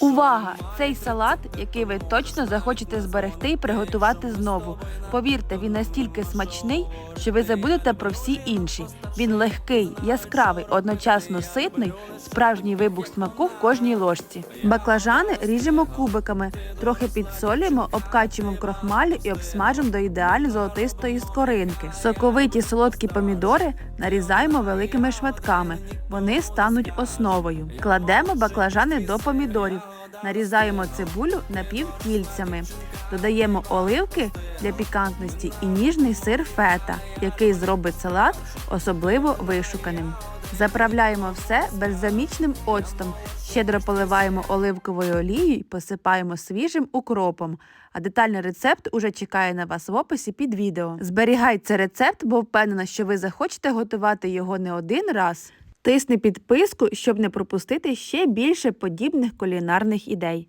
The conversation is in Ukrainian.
Увага! Цей салат, який ви точно захочете зберегти і приготувати знову. Повірте, він настільки смачний, що ви забудете про всі інші. Він легкий, яскравий, одночасно ситний, справжній вибух смаку в кожній ложці. Баклажани ріжемо кубиками, трохи підсолюємо, обкачуємо в крохмалі і обсмажимо до ідеально золотистої скоринки. Соковиті солодкі помідори нарізаємо великими шматками. Вони стануть основою. Кладемо баклажани до помідорів. Нарізаємо цибулю напівкільцями. Додаємо оливки для пікантності і ніжний сир фета, який зробить салат особливо вишуканим. Заправляємо все бальзамічним оцтом, щедро поливаємо оливковою олією і посипаємо свіжим укропом. А детальний рецепт уже чекає на вас в описі під відео. Зберігайте рецепт, бо впевнена, що ви захочете готувати його не один раз. Тисни підписку, щоб не пропустити ще більше подібних кулінарних ідей.